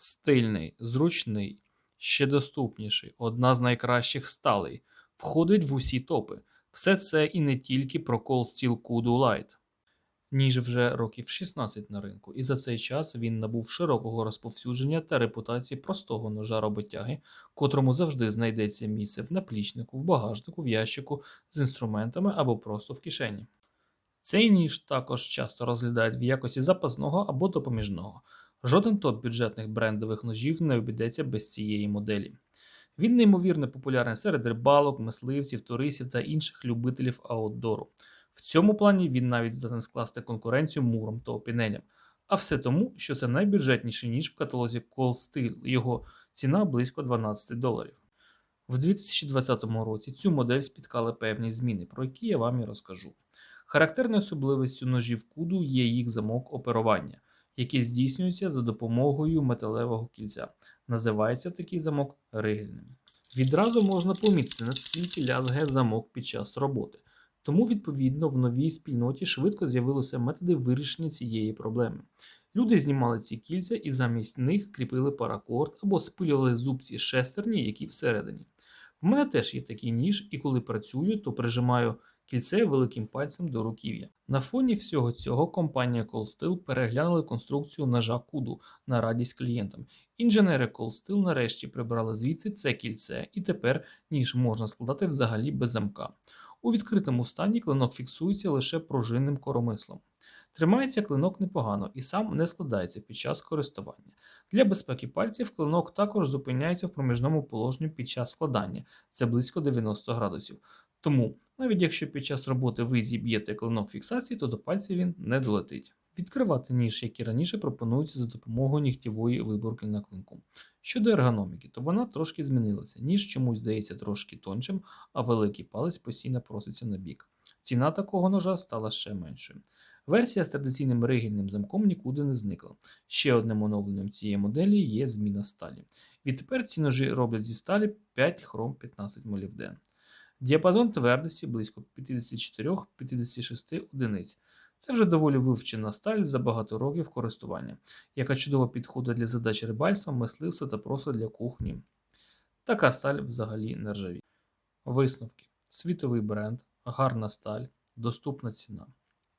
Стильний, зручний, ще доступніший, одна з найкращих сталей, входить в усі топи. Все це і не тільки про Cold Steel Kudu Light. Ніж вже років 16 на ринку, і за цей час він набув широкого розповсюдження та репутації простого ножа роботяги, котрому завжди знайдеться місце в наплічнику, в багажнику, в ящику з інструментами або просто в кишені. Цей ніж також часто розглядають в якості запасного або допоміжного. Жоден топ бюджетних брендових ножів не обійдеться без цієї моделі. Він неймовірно популярний серед рибалок, мисливців, туристів та інших любителів аутдору. В цьому плані він навіть здатен скласти конкуренцію муром та опінелям. А все тому, що це найбюджетніший ніж в каталозі Cold Steel. Його ціна близько 12 доларів. В 2020 році цю модель спіткали певні зміни, про які я вам і розкажу. Характерною особливістю ножів куду є їх замок оперування, який здійснюється за допомогою металевого кільця. Називається такий замок ригельним. Відразу можна помітити, наскільки лязгає замок під час роботи. Тому, відповідно, в новій спільноті швидко з'явилися методи вирішення цієї проблеми. Люди знімали ці кільця і замість них кріпили паракорд або спилювали зубці шестерні, які всередині. В мене теж є такий ніж, і коли працюю, то прижимаю кільце великим пальцем до руків'я. На фоні всього цього компанія Cold Steel переглянули конструкцію ножа куду на радість клієнтам. Інженери Steel нарешті прибрали звідси це кільце, і тепер ніж можна складати взагалі без замка. У відкритому стані клинок фіксується лише пружинним коромислом. Тримається клинок непогано і сам не складається під час користування. Для безпеки пальців клинок також зупиняється в проміжному положенні під час складання, це близько 90 градусів. Тому, навіть якщо під час роботи ви зіб'єте клинок фіксації, то до пальців він не долетить. Відкривати ніж, як і раніше, пропонується за допомогою нігтєвої виборки на клинку. Щодо ергономіки, то вона трошки змінилася. Ніж чомусь здається трошки тоншим, а великий палець постійно проситься на бік. Ціна такого ножа стала ще меншою. Версія з традиційним ригельним замком нікуди не зникла. Ще одним оновленням цієї моделі є зміна сталі. Відтепер ці ножі роблять зі сталі 5 хром 15 молібден. Діапазон твердості близько 54-56 одиниць. Це вже доволі вивчена сталь за багато років користування, яка чудово підходить для задач рибальства, мисливства та просто для кухні. Така сталь взагалі не ржаві. Висновки: світовий бренд, гарна сталь, доступна ціна.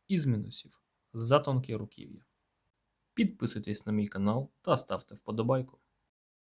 Із мінусів за тонке руків'я. Підписуйтесь на мій канал та ставте вподобайку.